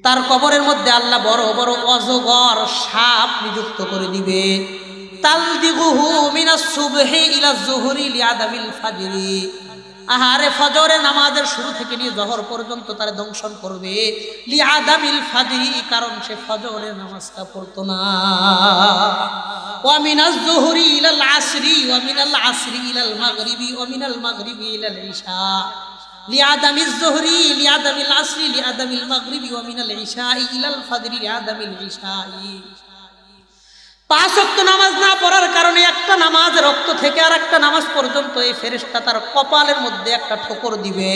তার কবরের মধ্যে আল্লাহ বড় বড় অজগর সাপ নিযুক্ত করে দিবে। আহারে ফজরে নামাজের শুরু থেকে নিয়ে জহর পর্যন্ত তার দংশন করবে। লিআদামিল ফাজরি, কারণ সে ফজরে নামাজটা পড়তো না। ওয়া মিনাজ যুহরি ইলাল আসরি, ওয়া মিনাল আসরি ইলাল মাগরিবি, ওয়া মিনাল মাগরিবি ইলাল লিয়াদামিল জোহরি লিয়াদামিল আসরি লিয়াদামিল মাগরিবি ওয়া মিনাল ইশাই ইলাল ফাজরি লিয়াদামিল ইশাই পাঁচ অক্ত নামাজ না পড়ার কারণে একটা নামাজ রক্ত থেকে আর একটা নামাজ পর্যন্ত এই ফেরেশতা তার কপালের মধ্যে একটা ঠোকর দিবে।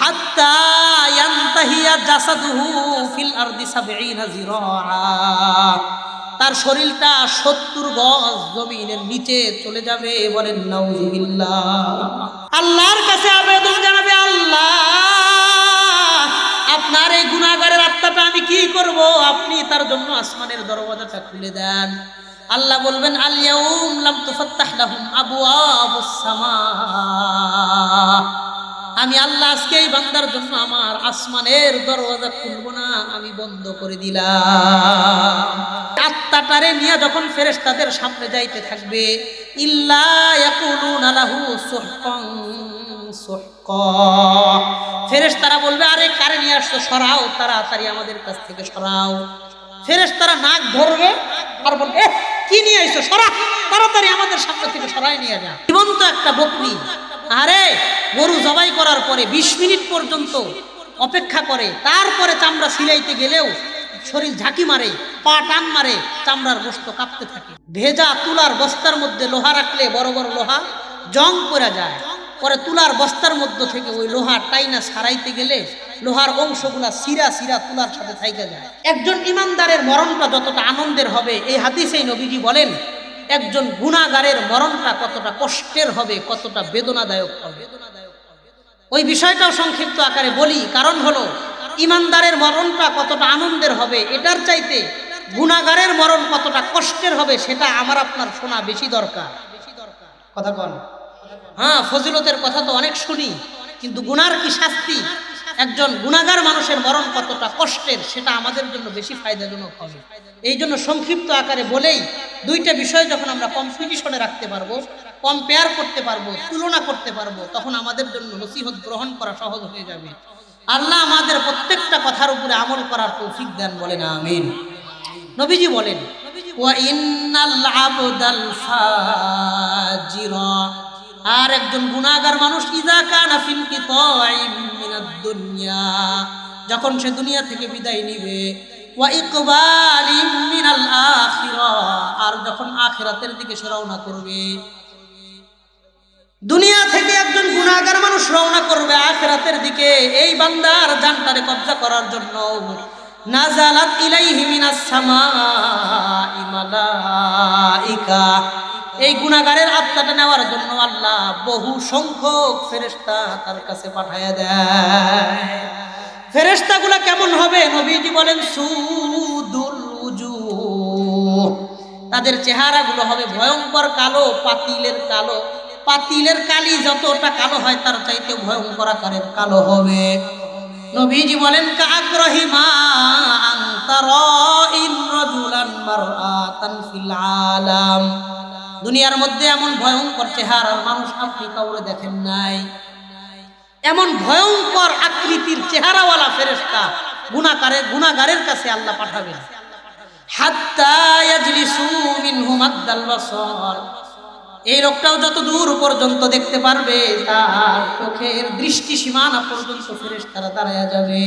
হাত্তা ইয়ান্তাহিয়া জাসাদুহু ফিল আরদি সাবঈনা জিরাআ তার শরীরটা সত্তর গজ জমিনের নিচে চলে যাবে বলেন, নাউজুবিল্লাহ। আল্লাহর কাছে আবেদন জানাবে, আল্লাহ, আপনার এই গুণাগারের আত্মাটা আমি কি করব? আপনি তার জন্য আসমানের দরওয়াজাটা খুলে দেন। আল্লাহ বলবেন আলিয়াউম লাম তুফাত্তাহ লাহুম আবওয়াবুস সামা আমি আল্লাহ আজকে এই বান্দার জন্য আমার আসমানের দরওয়াজা খুলবো না, আমি বন্ধ করে দিলাম। আত্মাটারে নিয়ে যখন ফেরেশতাদের সামনে যাইতে থাকবে, ইল্লা লাহু সুহকা। বলবে, আরে, কারে নিয়ে আসছো? সরাও তাড়াতাড়ি আমাদের কাছ থেকে, সরাও। ফেরেশতারা নাক ধরবে আর বলবে কি নিয়ে আইছো? সরা, তাড়াতাড়ি আমাদের সামনে থেকে সরাই নিয়ে যা। জীবন্ত একটা বকরি। আরে, গরু জবাই করার পরে ২০ মিনিট পর্যন্ত অপেক্ষা করে, তারপরে চামড়া সিলাইতে গেলেও শরীর ঝাঁকি মারে, পা টান মারে, চামড়ার গোস্ত কাঁপতে থাকে। ভেজা তুলার বস্তার মধ্যে লোহা রাখলে বড় বড় লোহা জং পড়া যায়। পরে তুলার বস্তার মধ্য থেকে ওই লোহা টাইনা সারাইতে গেলে লোহার অংশগুলা সিরা সিরা তুলার সাথে থাইকা যায়। একজন ইমানদারের মরণটা যতটা আনন্দের হবে, এই হাদিসেই নবীজি বলেন, একজন গুণাগারের মরণটা কতটা কষ্টের হবে, কতটা বেদনাদায়ক হবে। ওই বিষয়টাও সংক্ষিপ্ত আকারে বলি, কারণ হলো ইমানদারের মরণটা কতটা আনন্দের হবে, এটার চাইতে গুণাগারের মরণ কতটা কষ্টের হবে, সেটা আমার আপনার শোনা বেশি দরকার। কথা কন। হ্যাঁ ফজিলতের কথা তো অনেক শুনি, কিন্তু গুনার কি শাস্তি? একজন গুণাগার মানুষের মরণ কতটা কষ্টের, সেটা আমাদের জন্য বেশি ফায়দাজনক হবে। এই জন্য সংক্ষিপ্ত আকারে বলেই দুইটা বিষয় যখন আমরা কম্পিটিশনে রাখতে পারব কম্পেয়ার করতে পারব, তুলনা করতে পারব, তখন আমাদের জন্য নসিহত গ্রহণ করা সহজ হয়ে যাবে। আল্লাহ আমাদের প্রত্যেকটা কথার উপরে আমল করার তৌফিক দেন বলেন, আমিন। নবীজি বলেন আর একজন গুনাহগার মানুষ কিতাইম দুনিয়া। যখন সে দুনিয়া থেকে বিদায় নিবে আর যখন আখিরাতের দিকে সে রওনা করবে দুনিয়া থেকে একজন গুনাহগার মানুষ রওনা করবে আখিরাতের দিকে। এই বান্দার জানটারে কবজা করার জন্য। নাজালাত ইলাইহি মিনাস সামাই মালাইকা। এই গুনাহগারের আত্মাটা নেওয়ার জন্য আল্লাহ বহু সংখ্যক ফেরেশতা তার কাছে পাঠায়া দেয়। ফেরেশতাগুলো কেমন হবে? নবীজি বলেন, সুদুল তাদের চেহারাগুলো হবে ভয়ঙ্কর কালো, পাতিলের কালো। পাতিলের কালি যতটা কালো হয়, তার চাইতে ভয়ঙ্কর আকারের কালো হবে। নবীজি বলেন কাগ্রহিমা আলাম। দুনিয়ার মধ্যে এমন ভয়ঙ্কর চেহারার মানুষ আপনি কাউরে দেখেন নাই। এমন ভয়ঙ্কর আকৃতির চেহারাওয়ালা ফেরেশতা গুনাকারে গুনাগারের কাছে আল্লাহ পাঠাবেন। হাত্তা ইয়াজলিসু মিনহু মাদ্দাল বাসার। এই লোকটাও যত দূর পর্যন্ত দেখতে পারবে, তার চোখের দৃষ্টি সীমানা পর্যন্ত ফেরেস তারা দাঁড়ায় যাবে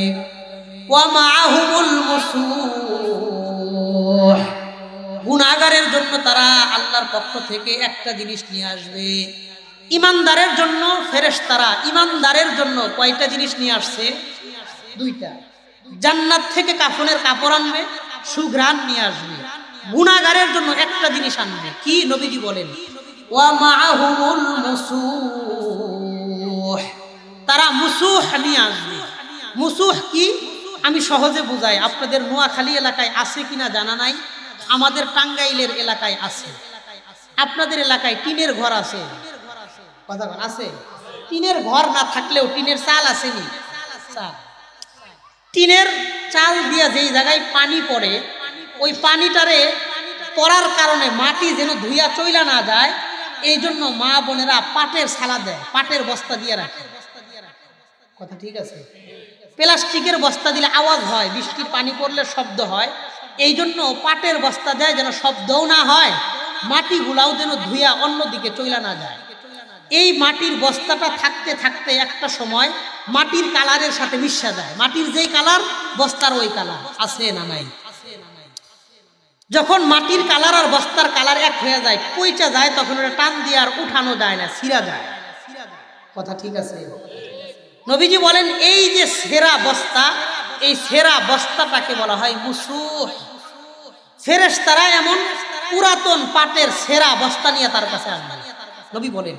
গুনাগারের জন্য তারা আল্লাহর পক্ষ থেকে একটা জিনিস নিয়ে আসবে। ইমানদারের জন্য ফেরেস তারা ইমানদারের জন্য কয়টা জিনিস নিয়ে আসছে? দুইটা। জান্নাত থেকে কাফনের কাপড় আনবে, সুঘ্রাণ নিয়ে আসবে। গুনাগারের জন্য একটা জিনিস আনবে। কি নবীজি বলেন? ওয়ামাহুমুল মুসুহ। তারা মুসুহ নিয়ে আসবে। মুসুহ কি? আমি সহজে বুঝাই। আপনাদের নোয়াখালী এলাকায় আছে কিনা জানা নাই? আমাদের টাঙ্গাইলের এলাকায় আছে। আপনাদের এলাকায় টিনের ঘর আছে? কথা আছে? টিনের ঘর না থাকলেও টিনের চাল আসেনি? চাল। টিনের চাল দিয়া যেই জায়গায় পানি পড়ে, ওই পানিটারে পড়ার কারণে মাটি যেন ধুইয়া চইলা না যায় এই জন্য মা বোনেরা পাটের সালা দেয়, পাটের বস্তা দিয়ে রাখে। কথা ঠিক আছে? প্লাস্টিকের বস্তা দিলে আওয়াজ হয় বৃষ্টির পানি পড়লে শব্দ হয়। এই জন্য পাটের বস্তা দেয় যেন শব্দও না হয়, মাটিগুলাও যেন ধুইয়া অন্যদিকে চইলা না যায়। এই মাটির বস্তাটা থাকতে থাকতে একটা সময় মাটির কালারের সাথে মিশা যায়। মাটির যেই কালার, বস্তার ওই কালার। আছে না নাই? যখন মাটির কালার আর বস্তার কালার এক হয়ে যায়, পইচা যায়, তখন ওটা টান দিয়ে আর উঠানো যায় না, ছিঁড়া যায়। কথা ঠিক আছে? নবীজি বলেন, এই যে সেরা বস্তা, এই সেরা বস্তাটাকে বলা হয় মুসুহ ফেরেশতারা এমন পুরাতন পাটের সেরা বস্তা নিয়ে তার কাছে আসবে নবী বলেন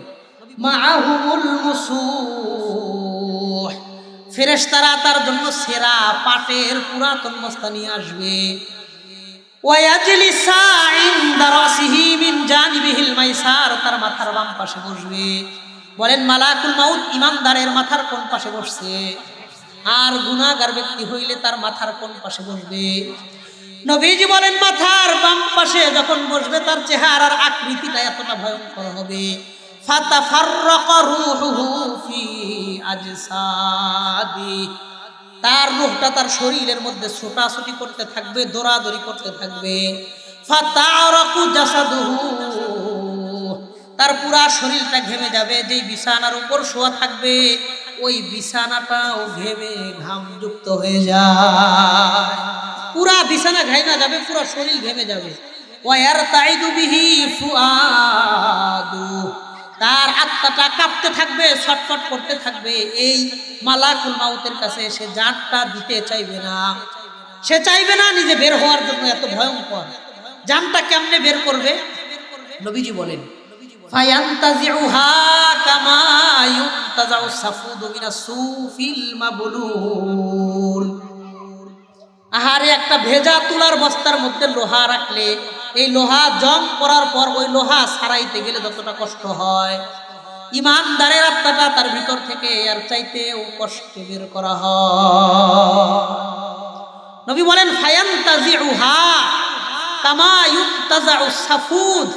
ফেরেশতারা তার জন্য সেরা পাটের পুরাতন বস্তা নিয়ে আসবে। তার মাথার বাম পাশে বসবে বলেন মাথার কোন পাশে বসছে? আর হইলে তার মাথার কোন পাশে বসবে? বলেন, মাথার বাম পাশে যখন বসবে, তার চেহারার আকৃতিটা এতটা ভয়ঙ্কর হবে। ফাতাফাররাকা রূহুহু ফি আজসাদি। তার রূহটা তার শরীরের মধ্যে ছোটাছুটি করতে থাকবে, দৌড়াদৌড়ি করতে থাকবে। তার পুরা শরীরটা ঘেমে যাবে, যেই বিছানার উপর শোয়া থাকবে, ওই বিছানাটাও ঘেমে ঘামযুক্ত হয়ে যায়। পুরা বিছানা ঘাইমা যাবে, পুরো শরীর ঘেমে যাবে। ওয়ার তাইদু বিহি ফুআদু। তার আত্মাটা কাঁপতে থাকবে, ছটফট করতে থাকবে। এই মালাকুল মাউতের কাছে সে জানটা দিতে চাইবে না। সে চাইবে না নিজে বের হওয়ার জন্য এত ভয়ঙ্কর। জানটা কেমনে বের করবে? নবীজি বলেন আহারে একটা ভেজা তুলার বস্তার মধ্যে লোহা রাখলে এই লোহা জং করার পর ওই লোহা সারাইতে গেলে যতটা কষ্ট হয়। ইমানদারের আত্মাটা তার ভিতর থেকে আর চাইতেও কষ্টে বের করা হয়। নবী বলেন, ফায়ান্তাজিউহা কামা ইউনতাজাউ সাফুদ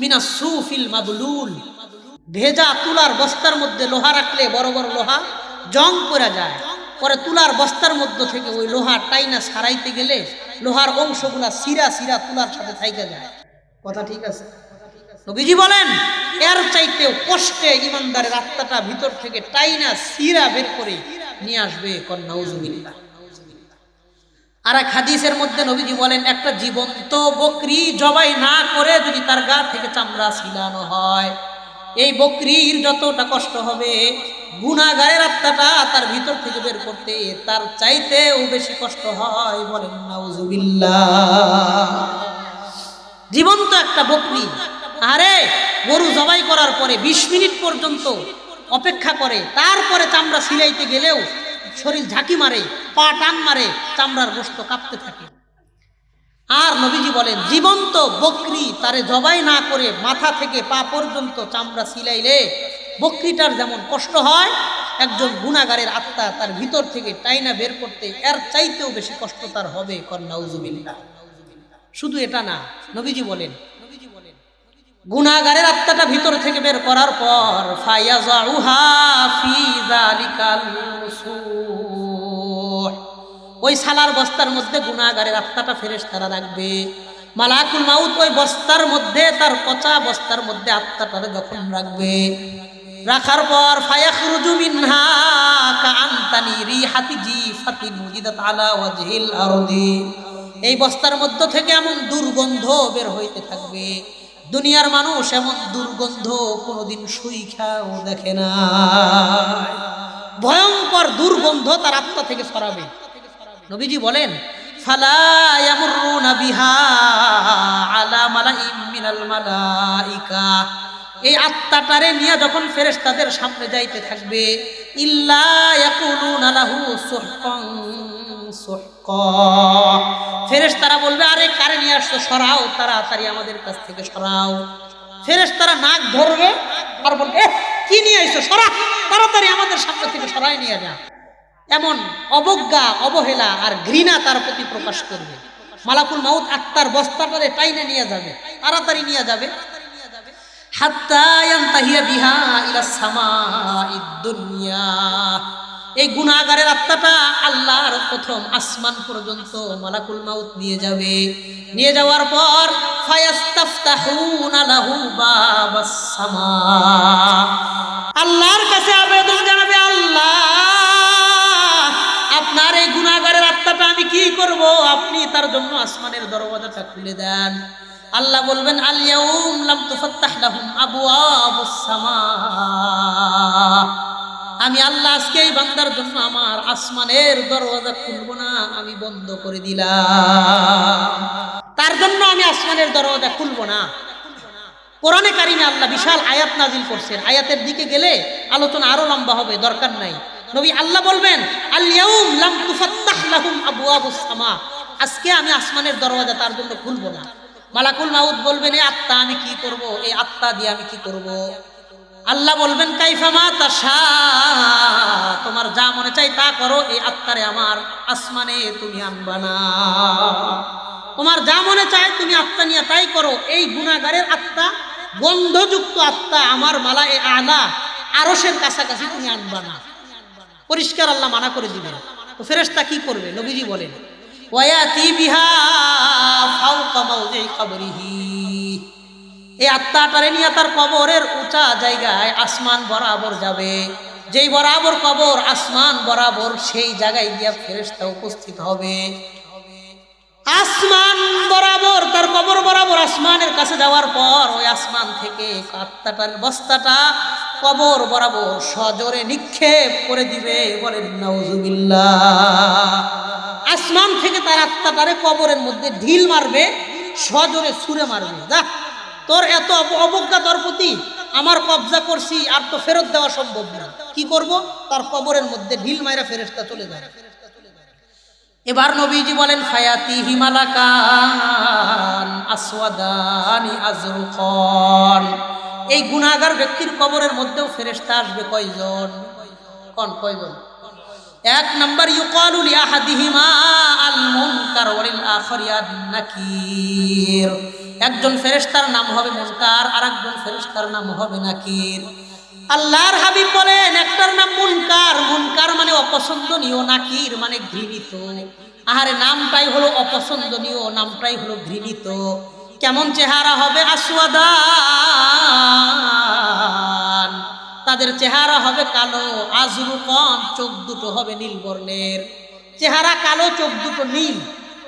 মিনা সুফিল মাবলুল ভেজা তুলার বস্তার মধ্যে লোহা রাখলে বড় বড় লোহা জং পড়া যায়। পরে তুলার বস্তার মধ্যে থেকে ওই লোহা টাইনা সারাইতে গেলে লোহার অংশগুলা সিরা সিরা তুলার সাথে থাইকা যায়। কথা ঠিক আছে? নবীজি বলেন, এর চাইতেও কষ্টে ইমানদারের আত্মাটা ভিতর থেকে টাইনা সিরা বের করে নিয়ে আসবে কন্যাউজুবিল্লাহ আর এক হাদিসের মধ্যে নবীজি বলেন, একটা জীবন্ত বকরি জবাই না করে যদি তার গা থেকে চামড়া ছিলানো হয়। এই বকরির যতটা কষ্ট হবে গুণাগারের আত্মাটা তার ভিতর থেকে বের করতে তার চাইতেও বেশি কষ্ট হয় বলেন নাউজুবিল্লাহ। জীবন্ত একটা বকরি, আরে গরু জবাই করার পরে ২০ মিনিট পর্যন্ত অপেক্ষা করে, তারপরে চামড়া সিলাইতে গেলেও শরীর ঝাঁকি মারে, পা টান মারে, চামড়ার গোস্ত কাঁপতে থাকে। আর নবীজি বলেন, জীবন্ত বকরি তারে জবাই না করে মাথা থেকে পা পর্যন্ত চামড়া সিলাইলে বকরিটার যেমন কষ্ট হয়, একজন গুণাগারের আত্মা তার ভিতর থেকে টাইনা বের করতে এর চাইতেও বেশি কষ্ট তার হবে কন্যাউজুবিল্লাহ শুধু এটা না, নবীজি বলেন, গুণাগারের আত্মাটা ভিতর থেকে বের করার পর, ফায়াজাউহা ফি যালিকাল মুসুহ ওই সালার বস্তার মধ্যে গুণাগারের আত্মাটা ফেরেস তারা রাখবে। মালাকুল মাউত ওই বস্তার মধ্যে, তার পচা বস্তার মধ্যে আত্মাটারে যখন রাখবে। রাখার পর, ফায়াখরুজু মিনহা কাআনতানি রিহাতি জিফাতিন মুজিদাত আলা ওয়াজহিল আরদি। এই বস্তার মধ্য থেকে এমন দুর্গন্ধ বের হইতে থাকবে। দুনিয়ার মানুষ এমন দুর্গন্ধ কোনোদিন সুইখাও দেখে না ভয়ঙ্কর দুর্গন্ধ তার আত্মা থেকে সরাবে। নবীজি বলেন এই আত্মাটারে নিয়ে যখন ফেরেশতাদের সামনে যাইতে থাকবে সুহকা। ফেরেশতারা বলবে আরে কারে নিয়ে আসছো? সরাও তাড়াতাড়ি আমাদের কাছ থেকে সরাও। ফেরেস তারা নাক ধরবে আর বলবে "এ, কি নিয়ে আইছো? সরা তাড়াতাড়ি আমাদের সামনে থেকে সরাই নিয়ে যা। এমন অবজ্ঞা, অবহেলা আর ঘৃণা তার প্রতি প্রকাশ করবে। মালাকুল মাউত আত্মার বস্তাটারে টাইনে নিয়ে যাবে, তাড়াতাড়ি নিয়ে যাবে। এই গুনাহগারের আত্মাটা আল্লাহর প্রথম আসমান পর্যন্ত মালাকুল মাউত নিয়ে যাবে। নিয়ে যাওয়ার পর আল্লাহর কাছে আবেদন জানাবে আল্লাহ। করব? আপনি তার জন্য আসমানের দরওয়াজাটা খুলে দেন। আল্লাহ বলবেন আমি আল্লাহ আজকে এই বান্দার জন্য আমার আসমানের দরওয়াজা খুলব না, আমি বন্ধ করে দিলাম। তার জন্য আমি আসমানের দরওয়াজা খুলব না। কোরআনে কারিমে আল্লাহ বিশাল আয়াত নাজিল করছেন। আয়াতের দিকে গেলে আলোচনা আরও লম্বা হবে, দরকার নাই। নবী আল্লাহ বলবেন আজকে আমি আসমানের দরওয়াজা তার জন্য খুলবো না। মালাকুল মাউদ বলবেন এই আত্মা, আমি কি করব? এই আত্মা দিয়ে আমি কি করব? আল্লাহ বলবেন কাইফামা তাশা, তোমার যা মনে চাই তা করো এই আত্মারে আমার আসমানে তুমি আনবা না। তোমার যা মনে চায় তুমি আত্মা নিয়ে তাই করো। এই গুণাগারের আত্মা, গন্ধযুক্ত আত্মা, আমার মালা এ আলা আরসের কাছাকাছি তুমি আনবা না। পরিষ্কার আল্লাহ মানা করে দিবেন। তো ফেরেশতা কি করবে? নবীজি বলেন এই আত্মাটারে নিয়ে তার কবরের উঁচা জায়গায় আসমান বরাবর যাবে। যেই বরাবর কবর আসমান বরাবর, সেই জায়গায় গিয়া ফেরেশতা উপস্থিত হবে। আসমান বরাবর, তার কবর বরাবর আসমানের কাছে যাওয়ার পর, ওই আসমান থেকে আত্মাটার বস্তাটা কবর বরাবর সজোরে নিক্ষেপ করে দিবে, বলেন, নাউজুবিল্লাহ। আসমান থেকে তার আত্মাটারে কবরের মধ্যে ঢিল মারবে, সজোরে ছুঁড়ে মারবে। যা তোর এত অবজ্ঞা তোর প্রতি আমার কবজা করছি, আর তো ফেরত দেওয়া সম্ভব না। কি করব? তার কবরের মধ্যে ঢিল মাইরা ফেরেশতা চলে যায়। এবার নবীজি বলেন ফায়াতি হিমালাকান আসওয়াদানি আজরুকন। এই গুনাহগার ব্যক্তির কবরের মধ্যেও ফেরেশতা আসবে কয়জন? কন, কয়জন? এক নাম্বার, ইউকালু লিআহাদিহিমা আল মুনকার ওয়ালিল আখারি নাকির একজন ফেরেশতার নাম হবে মুনকার আর একজন ফেরেশতার নাম হবে নাকির। আল্লাহর হাবিব বলেন, একটার নাম মুনকার। মুনকার মানে অপছন্দনীয়, নাকির মানে ঘৃণিত। আহারে, নামটাই হলো অপছন্দনীয়, নামটাই হলো ঘৃণিত। কেমন চেহারা হবে আসওয়াদান তাদের চেহারা হবে কালো, আজরু কম, চোখ দুটো হবে নীল বর্ণের। চেহারা কালো, চোখ দুটো নীল,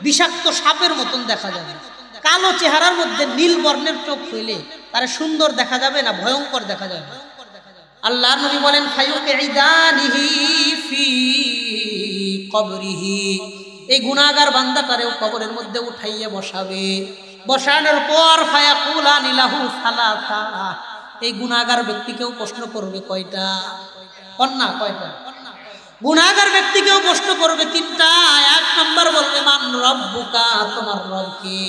বিষাক্ত সাপের মতন দেখা যাবে। কালো চেহারার মধ্যে নীল বর্ণের চোখ হইলে তারে সুন্দর দেখা যাবে না ভয়ঙ্কর দেখা যাবে? আল্লাহ নবী বলেন কবরিহি। এই গুনাহগার বান্দাটারেও কবরের মধ্যে উঠাইয়ে বসাবে। বসানোর পর ফায়াকুলা নিলাহু সালাসা। এই গুনাহগার ব্যক্তিকেও প্রশ্ন করবে কয়টা? কন্যা, কয়টা? গুনাহগার ব্যক্তিকেও প্রশ্ন করবে তিনটা। এক নম্বর বলবে, মান রব্বুকা, তোমার রব রবকে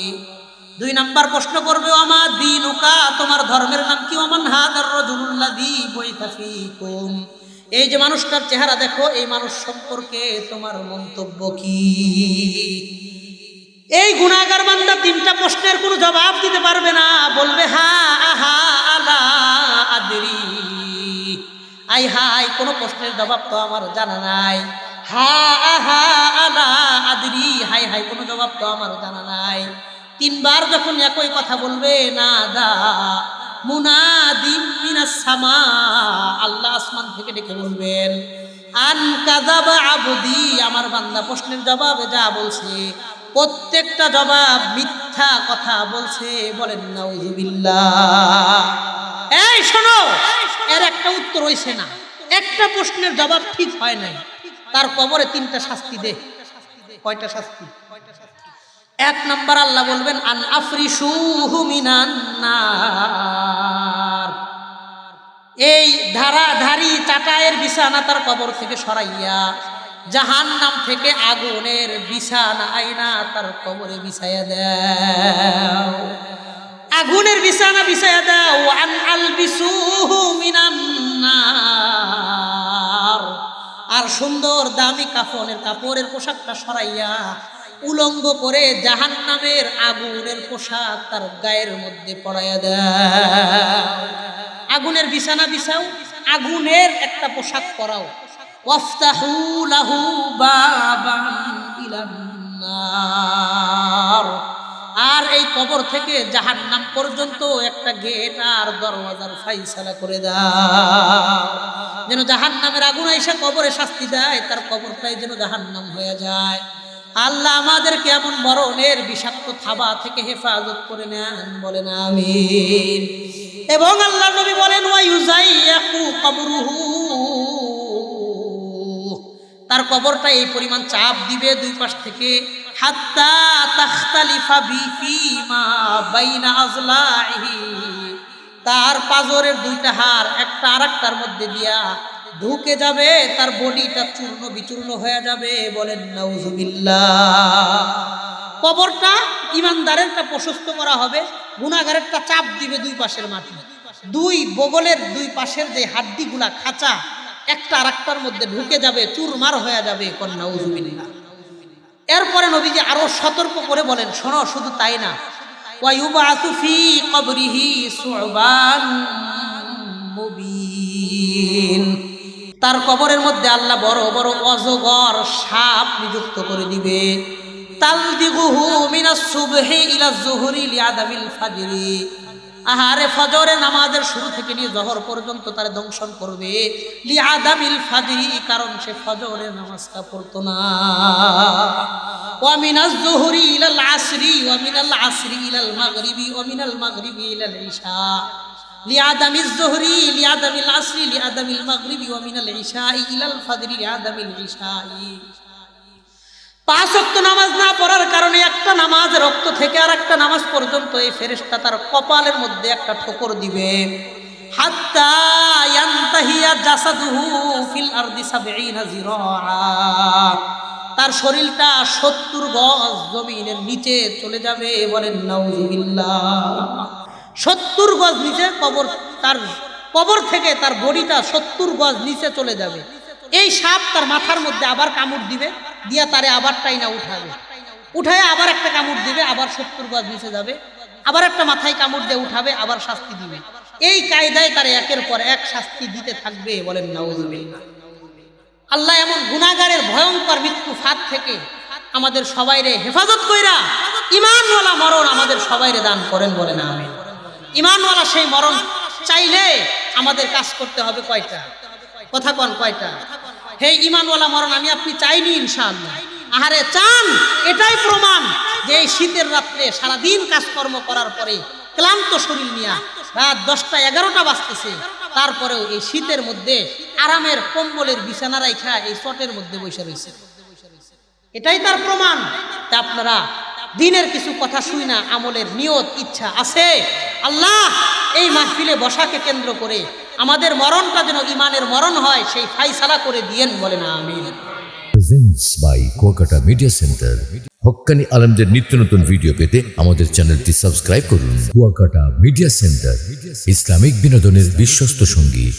দুই নাম্বার প্রশ্ন করবে আমা দিনুকা, তোমার ধর্মের নাম কি? ওমান হাদার রজুল্লাযী বইতা ফীকুম। এই যে মানুষটার চেহারা দেখো, এই মানুষ সম্পর্কে তোমার মন্তব্য কি? এই গুণাগার বান্দা তিনটা প্রশ্নের কোনো জবাব দিতে পারবে না। বলবে, হা, আহা, আলা, আদরি। আই হাই, কোনো প্রশ্নের জবাব তো আমার জানা নাই। হা, আহা, আলা, আদরি। হাই হাই, কোনো জবাব তো আমার জানা নাই। তিনবার যখন একই কথা বলবে, না, দা, মুনাদিম মিনাস সামা। আল্লাহ আসমান থেকে ডেকে বলবেন, আন কাযাবা আবদি। আমার বান্দা প্রশ্নের জবাবে যা বলছে প্রত্যেকটা জবাব মিথ্যা কথা বলছে, বলেন, নাউজুবিল্লাহ। এই, শোনো, এর একটা উত্তর হইছে না। একটা প্রশ্নের জবাব ঠিক হয় নাই। তার কবরে তিনটা শাস্তি দে। কয়টা শাস্তি? এক নাম্বার আল্লাহ বলবেন আন আফরিসুহু মিনান নার। এই ধারা ধারি চাটায়ের বিছানা তার কবর থেকে সরাইয়া জাহান নাম থেকে আগুনের বিছানা আইনা তার কবরে বিছাইয়া দাও। আগুনের বিছানা বিছাইয়া দাও। আন আল বিসুহু মিনান আর সুন্দর দামি কাফনের কাপড়ের পোশাকটা সরাইয়া উলঙ্গ করে জাহান নামের আগুনের পোশাক তার গায়ের মধ্যে পড়াইয়া দেয় আগুনের বিছানা বিছাও, আগুনের একটা পোশাক পরাও। আর এই কবর থেকে জাহান্নাম পর্যন্ত একটা গেট আর দরওয়াজার ফাইসালা করে দাও। যেন জাহান্নামের আগুন এসে কবরে শাস্তি দেয়, তার কবরটাই যেন জাহান্নাম হয়ে যায়। আল্লাহ আমাদেরকে এমন মরণের বিষাক্ত থাবা থেকে হেফাজত করে নেন, বলেন আমিন। এবং আল্লাহ নবী বলেন ওয়াইউজাইয়াকু কবরুহু তার কবরটা এই পরিমাণ চাপ দিবে দুই পাশ থেকে। মা বাইনা আজলাহি তার পাজরের দুইটা হার একটা আরেকটার মধ্যে দিয়া ঢুকে যাবে, তার বডিটা চূর্ণ বিচূর্ণ হয়ে যাবে, বলেন নাউজুবিল্লাহ। কবরটা ইমানদারেরটা প্রশস্ত করা হবে গুণাগারেরটা চাপ দিবে দুই পাশের মাটি। দুই বগলের দুই পাশের যে হাড্ডিগুলা খাঁচা একটা আরেকটার মধ্যে ঢুকে যাবে, চুরমার হয়ে যাবে কন্যা উজুবিল্লাহ এরপরে নবীজি আরও সতর্ক করে বলেন, শোনো, শুধু তাই না। তার কবরের মধ্যে আল্লাহ বড় বড় অজগর সাপ নিযুক্ত করে দিবে। তালদিগুহু মিনাস সুবহি ইলা যুহরি লিআদামিল ফাজরি। আহারে ফজরে নামাজের শুরু থেকে নিয়ে জহর পর্যন্ত তার দংশন করবে। লি আদামিল ফাজরি কারণ সে ফজরের নামাজটা পড়তো না। ওয়া মিনাজ যুহরি ইলাল আসরি, ওয়া মিনাল আসরি ইলাল মাগরিবি, ওয়া মিনাল মাগরিবি ইলাল ইশা। যুহরি লিআদামিল আসরি, লিআদামিল মাগরিবি, ওয়া মিনাল ইশাই ইলাল ফাজরি, লিআদামিল ইশাই। পাঁচ ওয়াক্ত নামাজ না পড়ার কারণে একটা নামাজ রক্ত থেকে আর একটা নামাজ পর্যন্ত এই ফেরেশতা তার কপালের মধ্যে একটা ঠোকর দিবে। তার শরীরটা সত্তর গজ জমিনের নিচে চলে যাবে, বলেন নাউজুবিল্লাহ। সত্তর গজ নিচে কবর তার কবর থেকে তার বডিটা সত্তর গজ নিচে চলে যাবে। এই সাপ তার মাথার মধ্যে আবার কামড় দিবে। দিয়া তারে আবার টাইনা উঠাবে। উঠায় আবার একটা কামড় দিবে, আবার সত্তর গজ নিচে যাবে। আবার একটা মাথায় কামড় দিয়ে উঠাবে, আবার শাস্তি দিবে। এই কায়দায় তার একের পর এক শাস্তি দিতে থাকবে বলেন নাউজুবিল্লাহ। আল্লাহ এমন গুনাগারের ভয়ঙ্কর মৃত্যু ফাঁদ থেকে আমাদের সবাইরে হেফাজত কইরা ইমানওয়ালা মরণ আমাদের সবাইরে দান করেন বলে না আমি ইমানওয়ালা সেই মরণ চাইলে আমাদের কাজ করতে হবে কয়টা? কথা কন কয়টা? হে ইমানওয়ালা মরণ, আমি আপনি চাইনি ইনশাআল্লাহ। আহারে, চান, এটাই প্রমাণ যে এই শীতের রাত্রে সারাদিন কাজকর্ম করার পরে ক্লান্ত শরীর নিয়ে রাত দশটা এগারোটা বাজতেছে, তারপরেও এই শীতের মধ্যে আরামের কম্বলের বিছানা রাইখা এই চটের মধ্যে বসে রয়েছে। এটাই তার প্রমাণ। তা আপনারা দিনের কিছু কথা শুই না, আমলের নিয়ত, ইচ্ছা আছে? আল্লাহ, এই মাহফিলে বসাকে কেন্দ্র করে আমাদের মরণটা যেন ইমানের মরণ হয়, সেই ফাইসালা করে দিয়েন বলে না আমিন। Presents by Kuakata media centre Haqqani আলমদের নিত্য নতুন ভিডিও পেতে আমাদের চ্যানেলটি সাবস্ক্রাইব করুন। কুয়াকাটা মিডিয়া সেন্টার ইসলামিক বিনোদনের বিশ্বস্ত সঙ্গী।